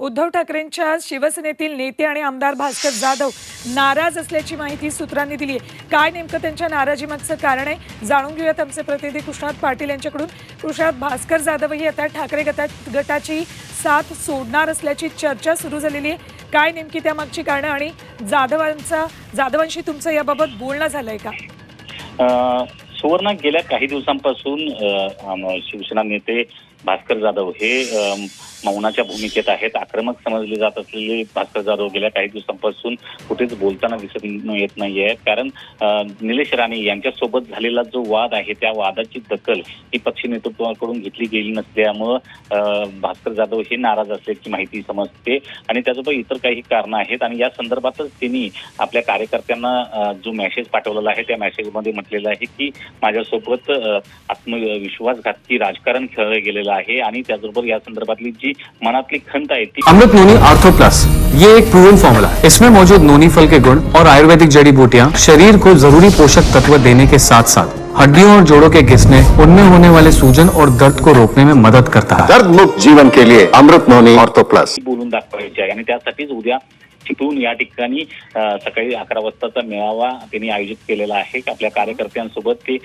उद्धव ठाकरेंच्या शिवसेनेतील नेते आणि आमदार भास्कर जाधव नाराज असल्याची माहिती सूत्रांनी दिली आहे. काय नेमकं त्यांच्या नाराजीमागचं कारण आहे जाणून घेऊयात आमचे प्रतिनिधी कृष्णात पाटील यांच्याकडून. कृष्णात भास्कर जाधवही आता ठाकरे गटा गटाची साथ सोडणार असल्याची चर्चा सुरू झालेली आहे. काय नेमकी त्यामागची कारणं आणि जाधवांचा जाधवांशी तुमचं याबाबत बोलणं झालंय का? सुवर्ण गेल्या काही दिवसांपासून शिवसेना नेते भास्कर जाधव हे मौनाच्या भूमिकेत आहेत. आक्रमक समजले जात असलेले भास्कर जाधव गेल्या काही दिवसांपासून कुठेच बोलताना दिसत येत नाहीये. कारण निलेश राणे यांच्यासोबत झालेला जो वाद आहे त्या वादाची दखल ही पक्ष नेतृत्वाकडून घेतली गेली नसल्यामुळं भास्कर जाधव हे नाराज असल्याची माहिती समजते. आणि त्याचबरोबर इतर काही कारणं आहेत. आणि या संदर्भातच त्यांनी आपल्या कार्यकर्त्यांना जो मेसेज पाठवलेला आहे त्या मेसेजमध्ये म्हटलेलं आहे की माझ्यासोबत आत्मविश्वासघातकी राजकारण खेळलं गेलेलं आहे. आणि त्याचबरोबर या संदर्भातली जी मनातली खंत आहे ती अमृत नोनी आर्थो प्लस ये एक प्रूवन फॉर्मूला है। इसमें मौजूद नोनी फल के गुण और आयुर्वेदिक जड़ी बूटियाँ शरीर को ज़रूरी पोषक तत्व देने के साथ साथ हड्डियों और जोड़ों के घिसने उनमें होने वाले सूजन और दर्द को रोकने में मदद करता है। दर्द मुक्त जीवन के लिए अमृत नोनी ऑर्थो प्लस बोलून दाखवायची आहे आणि त्यासाठीच उद्या तिथून या ठिकाणी सकाळी अकरा वाजताचा मेळावा त्यांनी आयोजित केलेला आहे. आपल्या कार्यकर्त्यांसोबत ते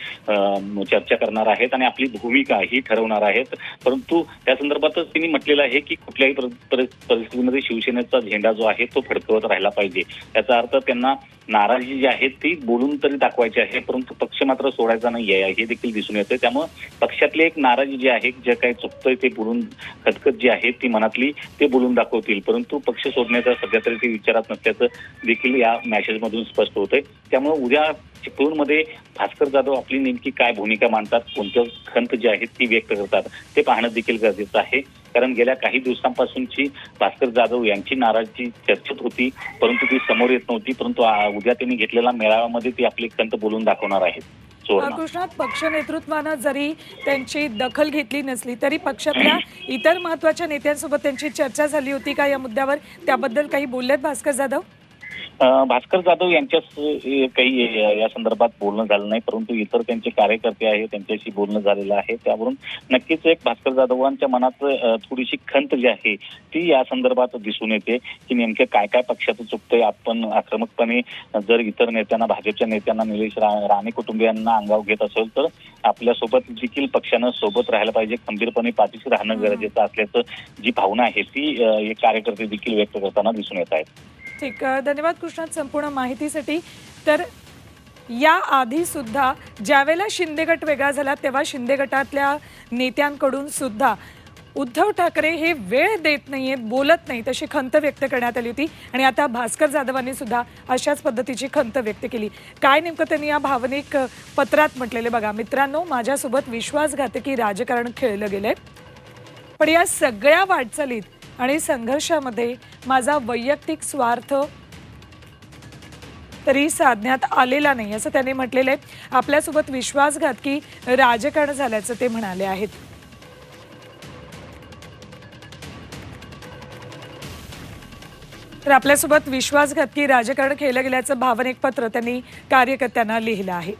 चर्चा करणार आहेत आणि आपली भूमिका ही ठरवणार आहेत. परंतु त्या संदर्भातच त्यांनी म्हटलेलं आहे की कुठल्याही पर- परिस्थितीमध्ये शिवसेनेचा झेंडा जो आहे तो फडकवत राहिला पाहिजे. त्याचा अर्थ त्यांना नाराजी जी आहे ती बोलून तरी दाखवायची आहे परंतु पक्ष मात्र सोडायचा नाही आहे. हे देखील दिसून येतं त्यामुळे पक्षातली एक नाराजी जी आहे जे काही चुकतंय ते बोलून खतखत जी आहे ती मनातली ते बोलून दाखवतील. परंतु पक्ष सोडण्याचा सध्या तरी ते विचारात नसल्याचं देखील या मॅसेजमधून स्पष्ट होतंय. त्यामुळे उद्या चिपळूणमध्ये भास्कर जाधव आपली नेमकी काय भूमिका मांडतात कोणतं खंत जी आहेत ती व्यक्त करतात ते पाहणं देखील गरजेचं आहे. कारण गेल्या काही दिवसांपासूनची भास्कर जाधव यांची नाराजी चर्चेत होती परंतु ती समोर येत नव्हती परंतु उद्या त्यांनी घेतलेल्या मेळाव्यामध्ये ती आपली खंत बोलून दाखवणार आहेत. कृष्णात पक्ष नेतृत्वानं जरी त्यांची दखल घेतली नसली तरी पक्षातल्या इतर महत्त्वाच्या नेत्यांसोबत त्यांची चर्चा झाली होती का या मुद्द्यावर? त्याबद्दल काही बोललेत भास्कर जाधव? भास्कर जाधव यांच्याच अं, काही या संदर्भात बोलणं झालं नाही परंतु इतर त्यांचे कार्यकर्ते आहेत त्यांच्याशी बोलणं झालेलं आहे. त्यावरून नक्कीच एक भास्कर जाधवांच्या मनात थोडीशी खंत जी आहे ती या संदर्भात दिसून येते की नेमकं काय काय पक्षाचं चुकतंय. आपण आक्रमकपणे जर इतर नेत्यांना भाजपच्या नेत्यांना निलेश राणे कुटुंबियांना अंगाव घेत असेल तर आपल्यासोबत देखील पक्षानं सोबत राहायला पाहिजे. खंबीरपणे पाठीशी राहणं गरजेचं असल्याचं जी भावना आहे ती हे कार्यकर्ते देखील व्यक्त करताना दिसून येत आहेत. ठीक धन्यवाद कृष्णात संपूर्ण माहितीसाठी. तर या आधी सुद्धा ज्यावेळेला शिंदे गट वेगळा झाला तेव्हा शिंदे गटातल्या नेत्यांकडून सुद्धा उद्धव ठाकरे हे वेळ देत नाही आहेत बोलत नाही तशी खंत व्यक्त करण्यात आली होती. आणि आता भास्कर जाधवांनी सुद्धा अशाच पद्धतीची खंत व्यक्त केली. काय नेमकं त्यांनी या भावनिक पत्रात म्हटलेले बघा. मित्रांनो माझ्यासोबत विश्वासघातकी राजकारण खेळलं गेलंय. पण या सगळ्या वाटचालीत आणि संघर्षामध्ये माझा वैयक्तिक स्वार्थ तरी साधण्यात आलेला नाही असं त्यांनी म्हटलेलं आहे. आपल्यासोबत विश्वासघातकी राजकारण झाल्याचं ते म्हणाले आहेत. तर आपल्यासोबत विश्वासघातकी राजकारण केलं गेल्याचं भावनिक पत्र त्यांनी कार्यकर्त्यांना लिहिलं आहे.